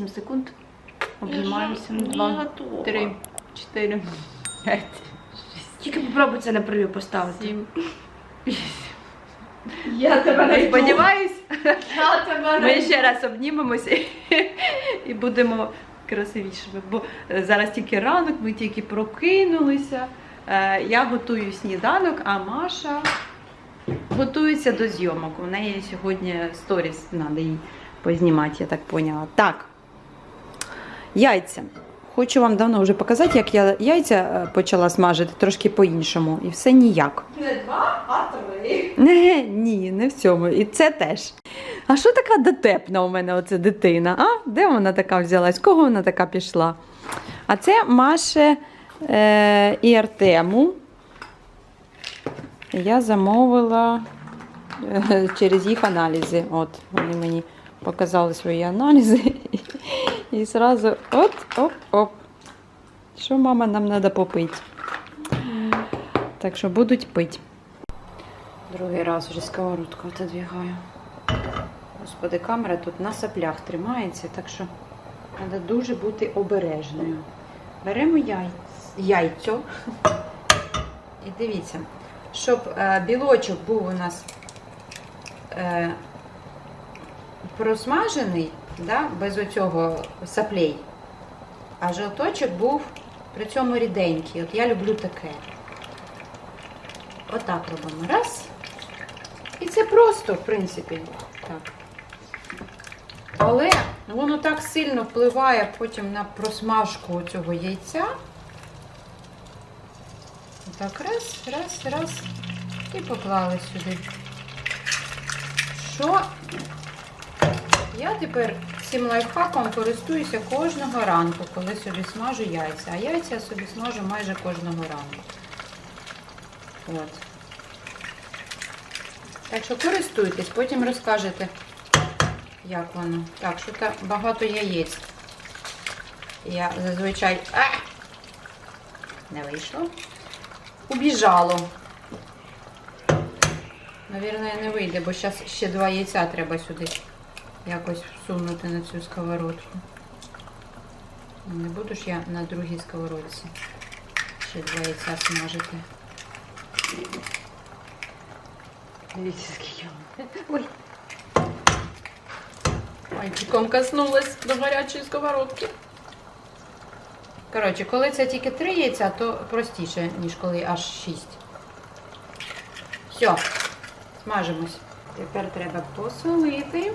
8 секунд. Обнімаємося. Не Два, три, чотири, п'ять, Тільки попробуй це на прев'ю поставити. сім. Я тебе Я сподіваюсь, Я тебе ми ще раз обнімемося і будемо красивішими. Бо е, зараз тільки ранок, ми тільки прокинулися. Е, Я готую сніданок, а Маша готується до зйомок. У неї сьогодні сторіс треба їй познімати, я так поняла. Так. Яйця. Хочу вам давно вже показати, як я яйця е, почала смажити трошки по-іншому. І все ніяк. Не два, а три. Не, ні, не в цьому. І це теж. А що така дотепна у мене оця дитина? А? Де вона така взялась? Кого вона така пішла? А це Маше е, і Артему. Я замовила е, через їх аналізи. От, вони мені показали свої аналізи. І зразу оп-оп-оп. Що мама нам треба попити? Так що будуть пити. Другий раз вже сковородку отодвигаю. Господи, камера тут на соплях тримається, так що треба дуже бути обережною. Беремо яйць, яйцо. І дивіться, щоб е, білочок був у нас е, просмажений, да, без оцього саплей, а жовточок був при цьому ріденький. От я люблю таке. Отак робимо. Раз. І це просто, в принципі, так. Але воно так сильно впливає потім на просмажку цього яйця. Так, раз, раз, раз. І поклали сюди. Що я тепер цим лайфхаком користуюся кожного ранку, коли собі смажу яйця. А яйця я собі смажу майже кожного ранку. От. Так що користуйтесь, потім розкажете, як воно. Так, що там багато яєць. Я зазвичай. А! Не вийшло. Убіжало. Навірно, не вийде, бо зараз ще два яйця треба сюди якось всунути на цю сковородку. Не буду ж я на другій сковородці ще два яйця смажити. Дивіться, скільки. Ой. Пальчиком коснулась до гарячої сковородки. Коротше, коли це тільки три яйця, то простіше, ніж коли аж шість. Все, смажимось. Тепер треба посолити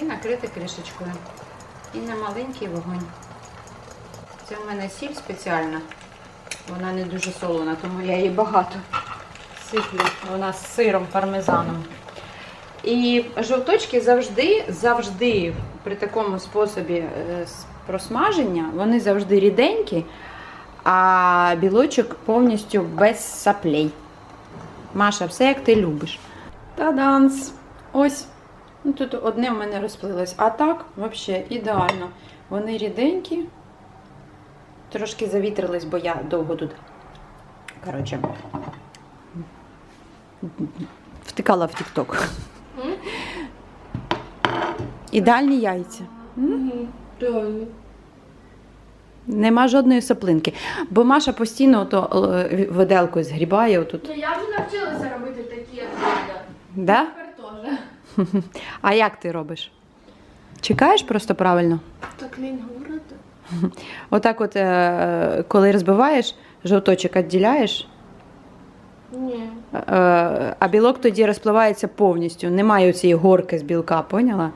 і накрити кришечкою. І на маленький вогонь. Це в мене сіль спеціальна. Вона не дуже солона, тому я її багато сиплю. Вона з сиром пармезаном. І жовточки завжди, завжди при такому способі е, просмаження, вони завжди ріденькі, а білочок повністю без саплей. Маша, все як ти любиш. Та-данс! Ось. Ну, тут одне в мене розплилось. А так, взагалі, ідеально. Вони ріденькі. Трошки завітрились, бо я довго тут. Коротше. Втикала в Тік-Ток. Ідеальні яйця. Реально. Нема жодної соплинки. Бо Маша постійно ото е, виделкою згрібає отут. Ну, я вже навчилася робити. Да? Тепер теж. А як ти робиш? Чекаєш просто правильно? Так не говорити. Отак, от, е, коли розбиваєш, жовточок відділяєш, Ні. е, а білок тоді розпливається повністю. Немає цієї горки з білка, поняла?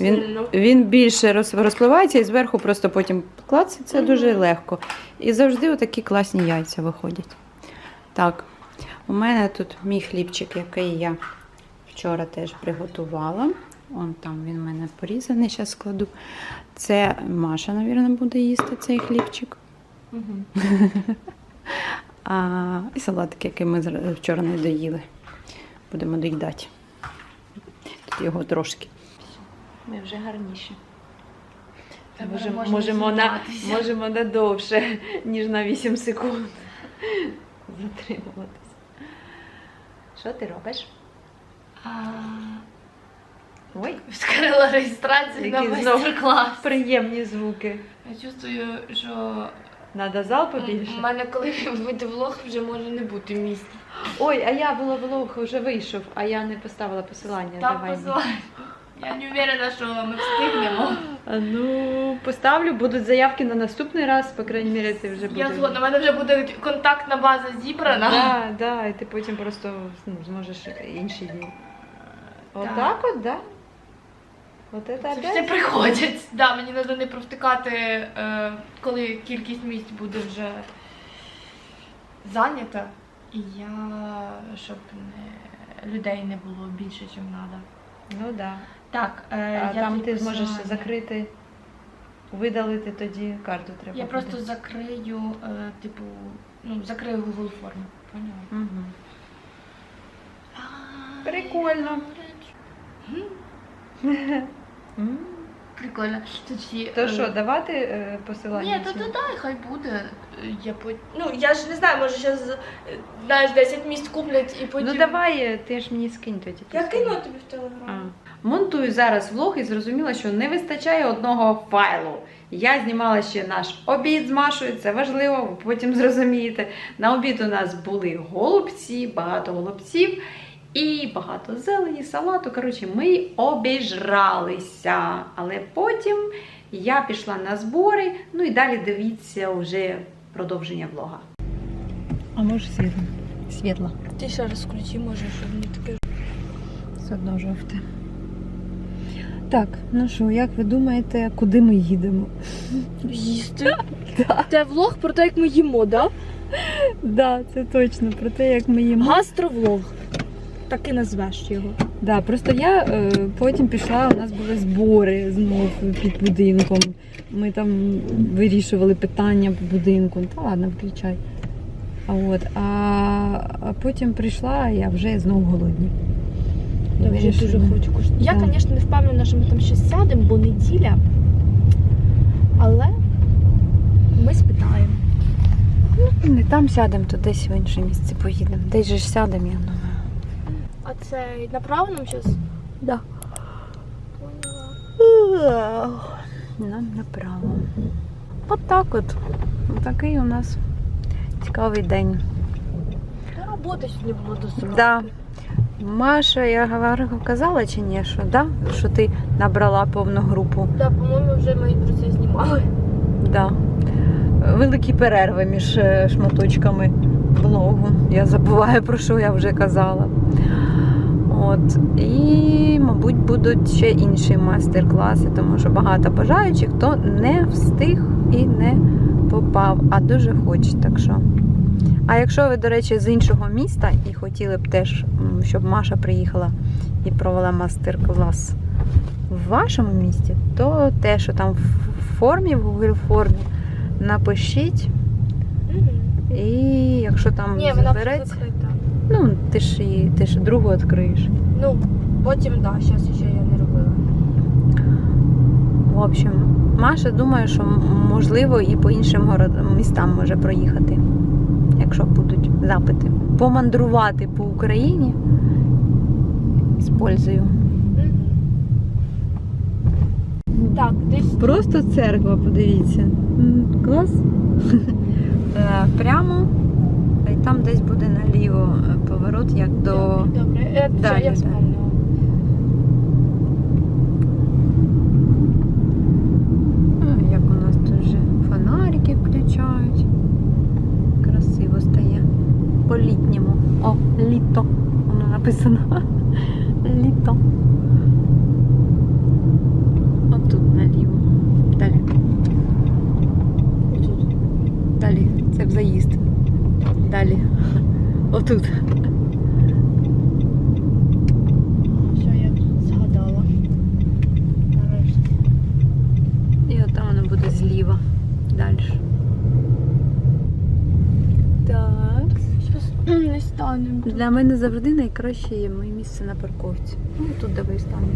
Він, він більше розпливається і зверху просто потім клац, це дуже легко. І завжди отакі класні яйця виходять. Так, у мене тут мій хлібчик, який я вчора теж приготувала. Он там він у мене порізаний, зараз складу. Це Маша, мабуть, буде їсти цей хлібчик. Угу. А, і салатик, який ми вчора не доїли. Будемо доїдати. Тут його трошки. Ми вже гарніші. Можемо, можемо, на, можемо на довше, ніж на 8 секунд затримуватися. Що ти робиш? А, Ой, Відкрила реєстрацію на майстер-клас. приємні звуки. Я чувствую, що Надо зал у побільше. мене, коли вийде влог, вже може не бути місця. Ой, а я була влог вже вийшов, а я не поставила посилання. Там Давай. посилання. Я не впевнена, що ми встигнемо. Ну, поставлю, будуть заявки на наступний раз, по крайній мірі, це вже буде. Я згодна, у мене вже буде контактна база зібрана. Да, да, і ти потім просто ну, зможеш інші дні. Отак от, да? От це опять? всі приходять. Да, мені треба не провтикати, е, коли кількість місць буде вже зайнята. І я, щоб не, людей не було більше, ніж треба. Ну да. Так, е, А я там тобі ти зможеш посилання. закрити, видалити тоді карту треба. Я буде. просто закрию, е, типу, ну, закрию Google форму. Поняла? Мгм. Прикольно. М. Прикольно. Тут всі, То е, що, давати е, посилання? Ні, то всім? то дай, хай буде. Е, Я по... Ну, я ж не знаю, може зараз, знаєш, 10 місць куплять і потім... Ну давай, е, ти ж мені скинь тоді. Я посилання. кину тобі в телеграм. Монтую зараз влог і зрозуміла, що не вистачає одного файлу. Я знімала ще наш обід з Машою, це важливо, ви потім зрозумієте. На обід у нас були голубці, багато голубців і багато зелені, салату. Коротше, ми обіжралися. Але потім я пішла на збори, ну і далі дивіться вже продовження влога. А може світло? Світло. Ти ще раз включи, може, щоб не таке. Все одно жовте. Так, ну що, як ви думаєте, куди ми їдемо? Їсти? Це влог про те, як ми їмо, да? Да, це точно про те, як ми їмо. Гастровлог. Так і назвеш його. Да, просто я е, потім пішла, у нас були збори знов під будинком. Ми там вирішували питання по будинку. Та ладно, включай. А от, а, а потім прийшла, я вже знов голодні. Я вже дуже хочу кушати. Я, звісно, не впевнена, що ми там ще сядемо, бо неділя. Але ми спитаємо. Не там сядемо, то десь в інше місце поїдемо. Десь же ж сядемо, я думаю. А це направо нам зараз? Да. Поняла. Нам направо. От так от. Такий у нас цікавий день. Та роботи сьогодні було достатньо. Да. Маша, я говорю, казала чи ні, що, да? що ти набрала повну групу. Да, по-моєму, вже ми про це знімали. Да. Великі перерви між е, шматочками влогу. Я забуваю, про що я вже казала. От. І, мабуть, будуть ще інші майстер-класи, тому що багато бажаючих, хто не встиг і не попав, а дуже хоче. Так що. А якщо ви, до речі, з іншого міста і хотіли б теж, щоб Маша приїхала і провела майстер-клас в вашому місті, то те, що там в формі, в Google формі, напишіть. І якщо там Ні, вона вже збереться, ну ти ж і ти ж другу відкриєш. Ну, потім, так, да, зараз ще я не робила. В общем, Маша думає, що можливо і по іншим містам може проїхати, якщо будуть запити. Помандрувати по Україні з пользою. Так, десь Просто церква, подивіться. Клас. Е, Прямо. І там десь буде наліво е, поворот, як до. Добре, добре. Е, все, я да. вспомнила. Ну, Як у нас тут вже фонарики включають. Красиво стає. По-літньому. О, літо. Воно написано. Літо. Отут наліво. Далі. Отут. Далі. Це в заїзд. Далі. Отут. Що я тут згадала. Нарешті. І от там воно буде зліва. Далі. Так. Щас не станемо. Для мене завжди найкраще є моє місце на парковці. Ну, тут давай станемо.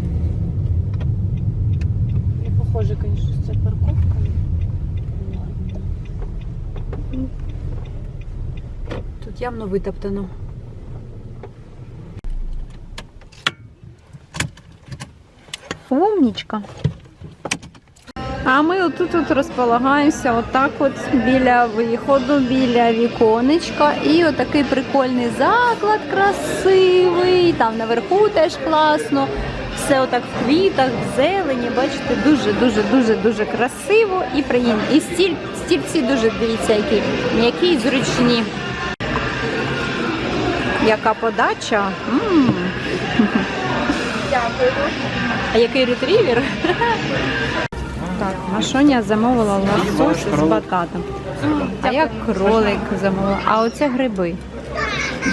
Не похоже, звісно, що це парковка. Тут явно витоптано. Умнічка. А ми отут от розполагаємося отак от біля виходу, біля віконечка. І отакий прикольний заклад красивий. Там наверху теж класно. Все отак в квітах, в зелені. Бачите, дуже, дуже, дуже, дуже красиво і приємно. І стіль, стільці дуже дивіться, які м'які і зручні. Яка подача? м Дякую. А який ретрівер? Так, Машоня замовила лосось з бататом. А я кролик замовила. А оце гриби.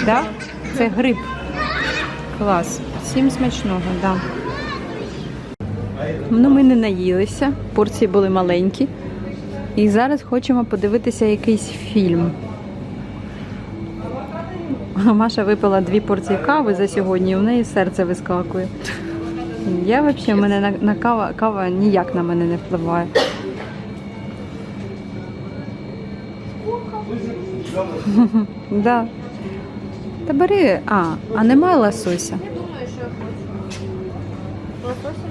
Да? Це гриб. Клас. Всім смачного, да. Ну, ми не наїлися, порції були маленькі. І зараз хочемо подивитися якийсь фільм. Маша випила дві порції кави за сьогодні, і у неї серце вискакує. Я взагалі, мене на, на кава, кава ніяк на мене не впливає. Да. Та бери. А, а немає лосося.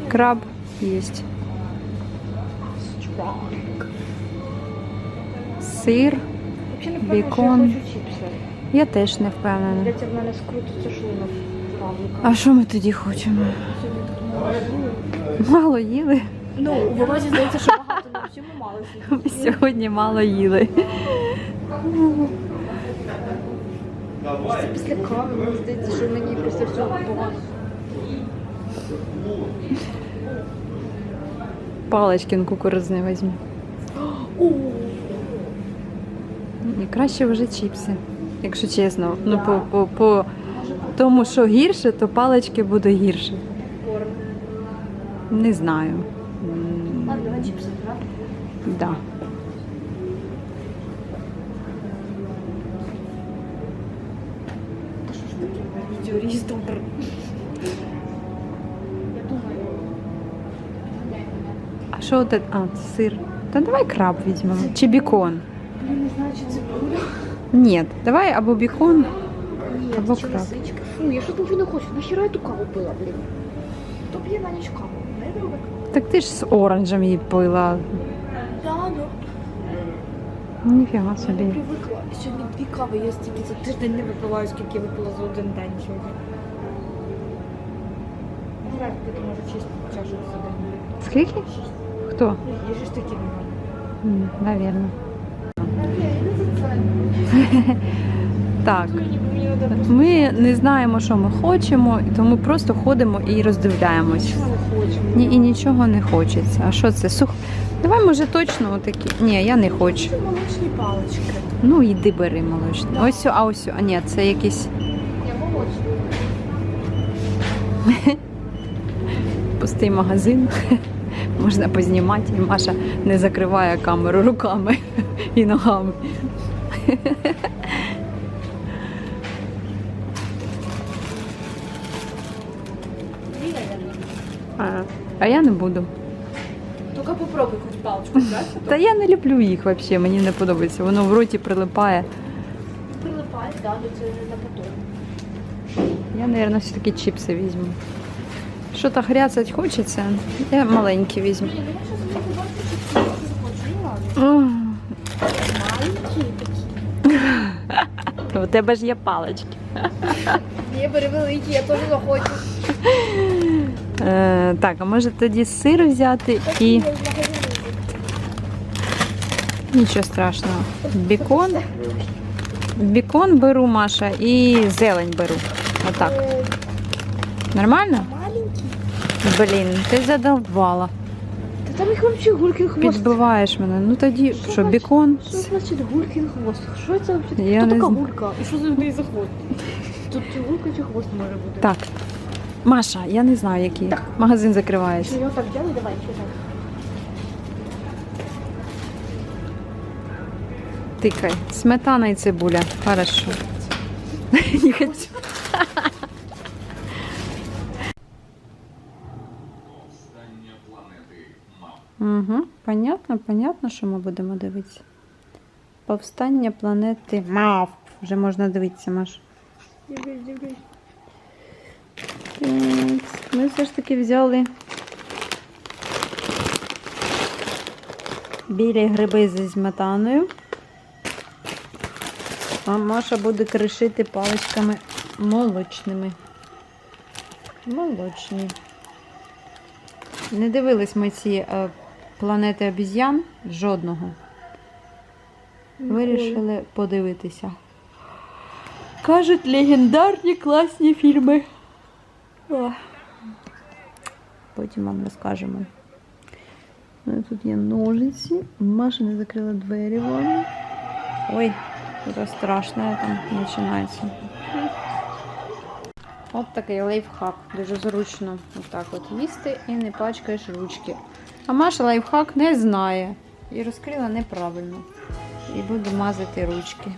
Краб є. Сир. Що я теж не впевнена. В мене скрутиться шлунок. А що ми тоді хочемо? Мало їли. Ну, у Володі здається, що багато, але всьому мало Ми сьогодні мало їли. Після кави мені здається, що мені після всього погано. Паличкин кукурузний візьмі. І краще вже чіпси, якщо чесно. Ну, по, по, по тому, що гірше, то палички буде гірше. Корм. Не знаю. М, Ладно, давай чіпси, так? Да. Та що ж таке? Відеорізтор. Я думаю. А що це? А, сир. Та давай краб візьмемо. Чи бікон? Я не знаю, чи це буде. Ні, давай або бікон. Ні, Або чи краб. лисички. Фу, я щось нічого не хочу. Нахіра я ту каву пила, блін? Хто п'є на ніч каву? Не. Так ти ж з оранжем її пила. Да, ну. Ніфіга собі. Я привикла. Сьогодні дві кави, я стільки за тиждень не випиваю, скільки я випила за один день сьогодні. Не скільки може чисто чашок за день. Скільки? Хто? Є ж такі немає. М, Навірно. Так. Ми не знаємо, що ми хочемо, тому просто ходимо і роздивляємось. Ні, і нічого не хочеться. А що це? Сух. Давай, може, точно отакі. Ні, я не хочу. Молочні палички. Ну, йди бери молочне. Ось, а ось, а ні, це якийсь Я молочні. пустий магазин. Можна познімати, і Маша не закриває камеру руками і ногами. А, я не буду. Тільки попробуй хоч паличку взяти. Та я не люблю їх взагалі, мені не подобається. Воно в роті прилипає. Прилипай, да, до цього на потом. Я, мабуть, все-таки чіпси візьму. Що то хряцать хочеться, я маленькі візьму. Блін, ну я щось не побачу, чи це захочу. Ну ладно. Маленькі такі. У тебе ж є палички. Ні, бери великі, я теж захочу. Е, так, а може тоді сир взяти і нічого страшного. Бікон. Бікон беру, Маша, і зелень беру. Отак. Нормально? Маленькі. Блін, ти задовбала. Та там їх взагалі гулькін хвост. Підбиваєш мене. Ну тоді що, значить- бікон? Що значить гулькін хвост? Що це взагалі? Я Хто не така знаю. гулька? І що за неї за хвост? Тут чи гулька, чи хвост може бути? Так. Маша, я не знаю, який. Так. Магазин закривається. Його так взяли? Давай, що. Тикай. Сметана і цибуля. Хорошо. Не хочу. Повстання планети мав. Угу. Понятно, понятно, що ми будемо дивитися. Повстання планети Мав. Вже можна дивитися, Маш. Дивись, дивись. Ми все ж таки взяли білі гриби зі сметаною. А Маша буде кришити паличками молочними. Молочні. Не дивились ми ці а, планети обіз'ян жодного. Вирішили подивитися. Кажуть легендарні класні фільми. Потім вам розкажемо. У мене Тут є ножиці. Маша не закрила двері вон. Ой, це страшно там починається. От такий лайфхак. Дуже зручно отак от їсти і не пачкаєш ручки. А Маша лайфхак не знає. І розкрила неправильно. І буду мазати ручки.